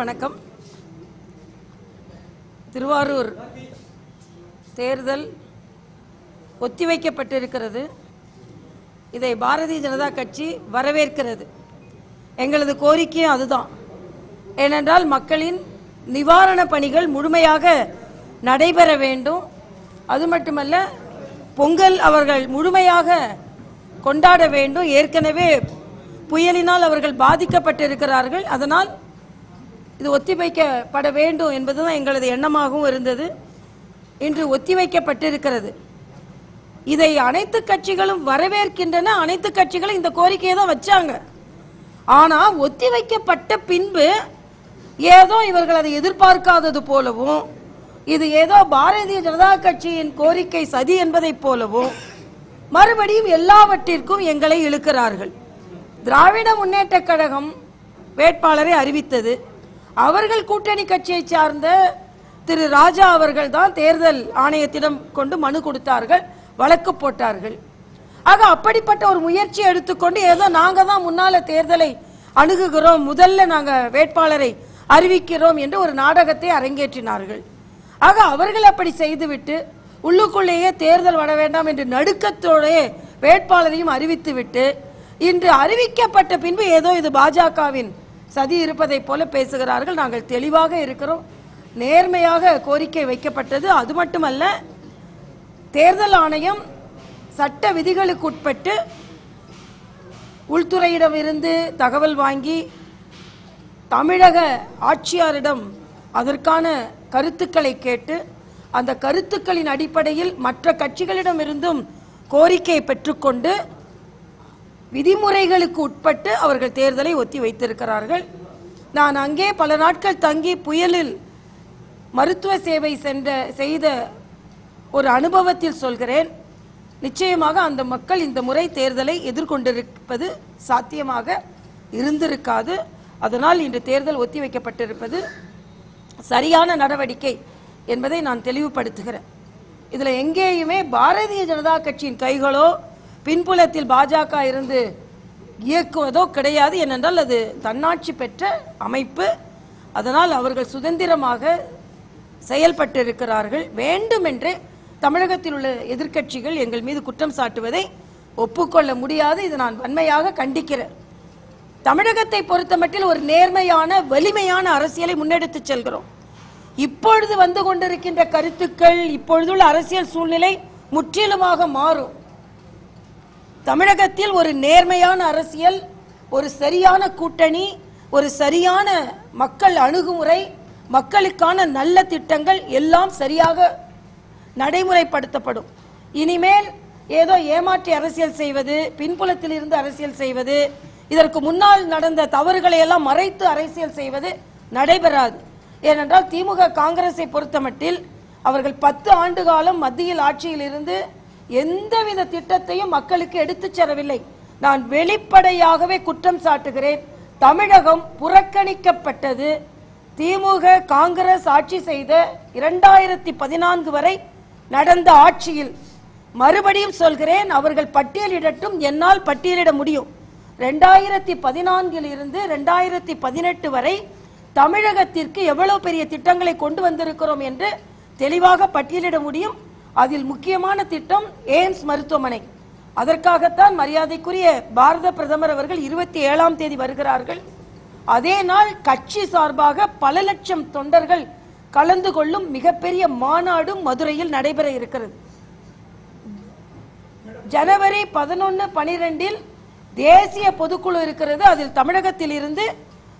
வணக்கம். திருவாரூர் தேர்தல் ஒத்திவைக்கப்பட்டிருக்கிறது. இதை பாரதிய ஜனதா கட்சி வரவேற்கிறது. எங்களது கோரிக்கையும் அதுதான். ஏனென்றால் மக்களின் நிவாரண பணிகள் முழுமையாக நடைபெற வேண்டும். அது மட்டுமல்ல பொங்கல் அவர்கள் முழுமையாக கொண்டாட வேண்டும். ஏற்கனவே புயலினால் அவர்கள் பாதிக்கப்பட்டிருக்கிறார்கள். அதனால் இது ஒத்திவைக்கப்பட வேண்டும் என்பதுதான் எங்களது எண்ணமாகவும் இருந்தது. இன்று ஒத்திவைக்கப்பட்டிருக்கிறது. இதை அனைத்து கட்சிகளும் வரவேற்கின்றன. அனைத்து கட்சிகளும் இந்த கோரிக்கையை தான் வச்சாங்க. ஆனா ஒத்திவைக்கப்பட்ட பின்பு ஏதோ இவர்கள் அதை எதிர்பார்க்காதது போலவும் இது ஏதோ பாரதிய ஜனதா கட்சியின் கோரிக்கை சதி என்பதைப் போலவும் மறுபடியும் எல்லாவற்றிற்கும் எங்களை இழுக்கிறார்கள். திராவிட முன்னேற்றக் கழகம் வேட்பாளரை அறிவித்தது. அவர்கள் கூட்டணி கட்சியை சார்ந்த திரு ராஜா அவர்கள் தான் தேர்தல் ஆணையத்திடம் கொண்டு மனு கொடுத்தார்கள் வழக்கு போட்டார்கள். ஆக அப்படிப்பட்ட ஒரு முயற்சி எடுத்துக்கொண்டு ஏதோ நாங்கள் தான் முன்னால தேர்தலை அணுகுகிறோம் முதல்ல நாங்கள் வேட்பாளரை அறிவிக்கிறோம் என்று ஒரு நாடகத்தை அரங்கேற்றினார்கள். ஆக அவர்கள் அப்படி செய்துவிட்டு உள்ளுக்குள்ளேயே தேர்தல் வர வேண்டாம் என்று நடுக்கத்தோடே வேட்பாளரையும் அறிவித்துவிட்டு இன்று அறிவிக்கப்பட்ட பின்பு ஏதோ இது பாஜகவின் சதி இருப்பதைப் போல பேசுகிறார்கள். நாங்கள் தெளிவாக இருக்கிறோம். நேர்மையாக கோரிக்கை வைக்கப்பட்டது. அது மட்டுமல்ல தேர்தல் ஆணையம் சட்ட விதிகளுக்கு உட்பட்டு உள்துறையிடமிருந்து தகவல் வாங்கி தமிழக ஆட்சியாரிடம் அதற்கான கருத்துக்களை கேட்டு அந்த கருத்துக்களின் அடிப்படையில் மற்ற கட்சிகளிடமிருந்தும் கோரிக்கையை பெற்றுக்கொண்டு விதிமுறைகளுக்கு உட்பட்டு அவர்கள் தேர்தலை ஒத்தி வைத்திருக்கிறார்கள். நான் அங்கே பல நாட்கள் தங்கி புயலில் மருத்துவ சேவை சென்ற செய்த ஒரு அனுபவத்தில் சொல்கிறேன். நிச்சயமாக அந்த மக்கள் இந்த முறை தேர்தலை எதிர்கொண்டிருப்பது சாத்தியமாக இருந்திருக்காது. அதனால் இன்று தேர்தல் ஒத்தி வைக்கப்பட்டிருப்பது சரியான நடவடிக்கை என்பதை நான் தெளிவுபடுத்துகிறேன். இதில் எங்கேயுமே பாரதிய ஜனதா கட்சியின் கைகளோ பின்புலத்தில் பாஜக இருந்து இயக்குவதோ கிடையாது ஏனென்றால் அது தன்னாட்சி பெற்ற அமைப்பு. அதனால் அவர்கள் சுதந்திரமாக செயல்பட்டு இருக்கிறார்கள் வேண்டுமென்றே தமிழகத்தில் உள்ள எதிர்க்கட்சிகள் எங்கள் மீது குற்றம் சாட்டுவதை ஒப்புக்கொள்ள முடியாது. இது நான் வன்மையாக கண்டிக்கிறேன். தமிழகத்தை பொறுத்தமட்டில் ஒரு நேர்மையான வலிமையான அரசியலை முன்னெடுத்துச் செல்கிறோம். இப்பொழுது வந்து கொண்டிருக்கின்ற கருத்துக்கள் இப்பொழுதுள்ள அரசியல் சூழ்நிலை முற்றிலுமாக மாறும். தமிழகத்தில் ஒரு நேர்மையான அரசியல் ஒரு சரியான கூட்டணி ஒரு சரியான மக்கள் அணுகுமுறை மக்களுக்கான நல்ல திட்டங்கள் எல்லாம் சரியாக நடைமுறைப்படுத்தப்படும். இனிமேல் ஏதோ ஏமாற்றி அரசியல் செய்வது பின்புலத்தில் இருந்து அரசியல் செய்வது இதற்கு முன்னால் நடந்த தவறுகளை எல்லாம் மறைத்து அரசியல் செய்வது நடைபெறாது. ஏனென்றால் திமுக காங்கிரஸை பொறுத்தமட்டில் அவர்கள் பத்து ஆண்டு காலம் மத்தியில் ஆட்சியில் இருந்து எந்தவித திட்டத்தையும் மக்களுக்கு எடுத்துச் செல்லவில்லை. நான் வெளிப்படையாகவே குற்றம் சாட்டுகிறேன். தமிழகம் புறக்கணிக்கப்பட்டது. திமுக காங்கிரஸ் ஆட்சி செய்த இரண்டாயிரத்தி பதினான்கு வரை நடந்த ஆட்சியில். மறுபடியும் சொல்கிறேன் அவர்கள் பட்டியலிடட்டும் என்னால் பட்டியலிட முடியும். ரெண்டாயிரத்தி பதினான்கில் இருந்து ரெண்டாயிரத்தி பதினெட்டு வரை தமிழகத்திற்கு எவ்வளவு பெரிய திட்டங்களை கொண்டு வந்திருக்கிறோம் என்று தெளிவாக பட்டியலிட முடியும். அதில் முக்கியமான திட்டம் எய்ம்ஸ் மருத்துவமனை. அதற்காகத்தான் மரியாதைக்குரிய பாரத பிரதமர் அவர்கள் இருபத்தி ஏழாம் தேதி வருகிறார்கள். அதே நாள் கட்சி சார்பாக பல லட்சம் தொண்டர்கள் கலந்து கொள்ளும் மிகப்பெரிய மாநாடும் மதுரையில் நடைபெற இருக்கிறது. ஜனவரி பதினொன்று பனிரெண்டில் தேசிய பொதுக்குழு இருக்கிறது. அதில் தமிழகத்தில் இருந்து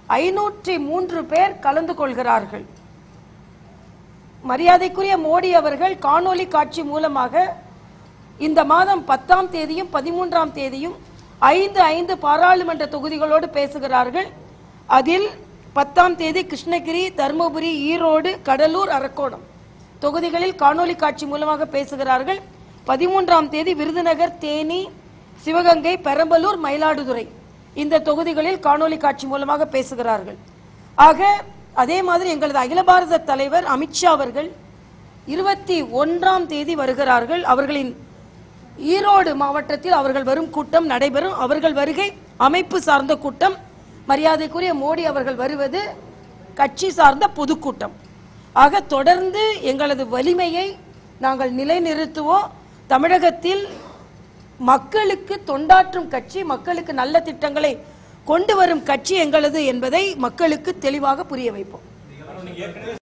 ஐநூற்றி மூன்று பேர் கலந்து கொள்கிறார்கள். மரியாதைக்குரிய மோடி அவர்கள் காணொலி காட்சி மூலமாக இந்த மாதம் பத்தாம் தேதியும் பதிமூன்றாம் தேதியும் ஐந்து ஐந்து பாராளுமன்ற தொகுதிகளோடு பேசுகிறார்கள். அதில் பத்தாம் தேதி கிருஷ்ணகிரி தருமபுரி ஈரோடு கடலூர் அரக்கோணம் தொகுதிகளில் காணொலி காட்சி மூலமாக பேசுகிறார்கள். பதிமூன்றாம் தேதி விருதுநகர் தேனி சிவகங்கை பெரம்பலூர் மயிலாடுதுறை இந்த தொகுதிகளில் காணொலி காட்சி மூலமாக பேசுகிறார்கள். ஆக அதே மாதிரி எங்களது அகில பாரத தலைவர் அமித்ஷா அவர்கள் இருபத்தி ஒன்றாம் தேதி வருகிறார்கள். அவர்களின் ஈரோடு மாவட்டத்தில் அவர்கள் வரும் கூட்டம் நடைபெறும். அவர்கள் வருகை அமைப்பு சார்ந்த கூட்டம். மரியாதைக்குரிய மோடி அவர்கள் வருவது கட்சி சார்ந்த பொதுக்கூட்டம். ஆக தொடர்ந்து எங்களது வலிமையை நாங்கள் நிலைநிறுத்துவோம். தமிழகத்தில் மக்களுக்கு தொண்டாற்றும் கட்சி மக்களுக்கு நல்ல திட்டங்களை கொண்டு வரும் கட்சி எங்களது என்பதை மக்களுக்கு தெளிவாக புரிய வைப்போம். ஏற்கனவே